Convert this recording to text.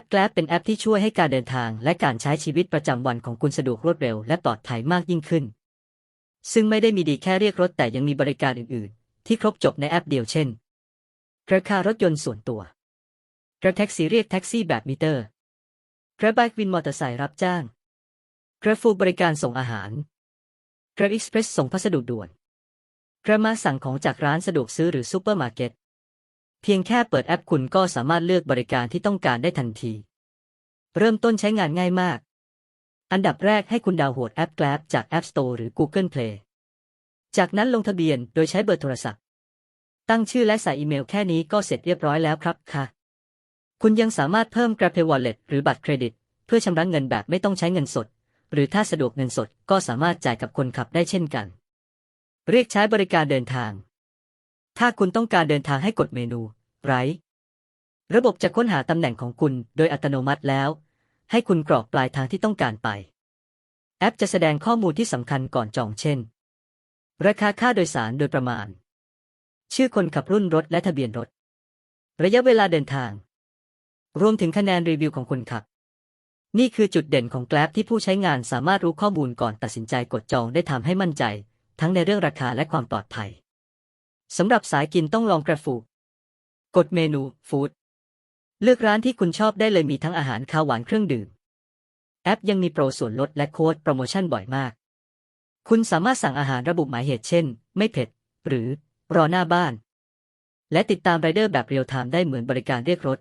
ป Grab เป็นแอปที่ช่วยให้การเดินทางและการใช้ชีวิตประจำวันของคุณสะดวกรวดเร็วและปลอดภัยมากยิ่งขึ้น ซึ่งไม่ได้มีดีแค่เรียกรถแต่ยังมีบริการอื่น ๆ ที่ครบจบในแอปเดียวเช่นราคารถยนต์ส่วนตัวกระแท็กซี่เรียกแท็กซี่แบบมิเตอร์กระบายวินมอเตอร์ไซค์รับจ้างกระฟูบริการส่งอาหารกระอิกซ์เพรสส่งพัสดุด่วนกระมาสั่งของจากร้านสะดวกซื้อหรือซูเปอร์มาร์เก็ต พียงแค่เปิดแอปคุณก็สามารถเลือกบริการที่ต้องการได้ทันที เริ่มต้นใช้งานง่ายมาก อันดับแรกให้คุณดาวน์โหลดแอป Grab จาก App Store หรือ Google Play จากนั้นลงทะเบียนโดยใช้เบอร์โทรศัพท์ ตั้งชื่อและใส่อีเมลแค่นี้ก็เสร็จเรียบร้อยแล้วครับค่ะ คุณยังสามารถเพิ่ม Grab Pay Wallet หรือบัตรเครดิต เพื่อชำระเงินแบบไม่ต้องใช้เงินสด หรือถ้าสะดวกเงินสดก็สามารถจ่ายกับคนขับได้เช่นกัน เรียกใช้บริการเดินทาง ถ้าคุณต้องการเดินทางให้กดเมนู ไร ระบบจะค้นหาตำแหน่งของคุณโดยอัตโนมัติแล้ว ให้คุณกรอกปลายทางที่ต้องการไป แอปจะแสดงข้อมูลที่สำคัญก่อนจองเช่น ราคาค่าโดยสารโดยประมาณ ชื่อคนขับรุ่นรถและทะเบียนรถ ระยะเวลาเดินทาง รวมถึงคะแนนรีวิวของคนขับ นี่คือจุดเด่นของ Grab ที่ผู้ใช้งานสามารถรู้ข้อมูลก่อนตัดสินใจกดจองได้ทำให้มั่นใจ ทั้งในเรื่องราคาและความปลอดภัยสำหรับสายกินต้องลองกระฟู กดเมนูฟู้ดเลือกร้านที่คุณชอบได้เลยมีทั้งอาหารข้าวหวานเครื่องดื่ม แอปยังมีโปรส่วนลดและโค้ดโปรโมชั่นบ่อยมาก คุณสามารถสั่งอาหารระบุหมายเหตุเช่น ไม่เผ็ด หรือรอหน้าบ้าน และติดตามไรเดอร์แบบเรียลไทม์ได้เหมือนบริการเรียกรถ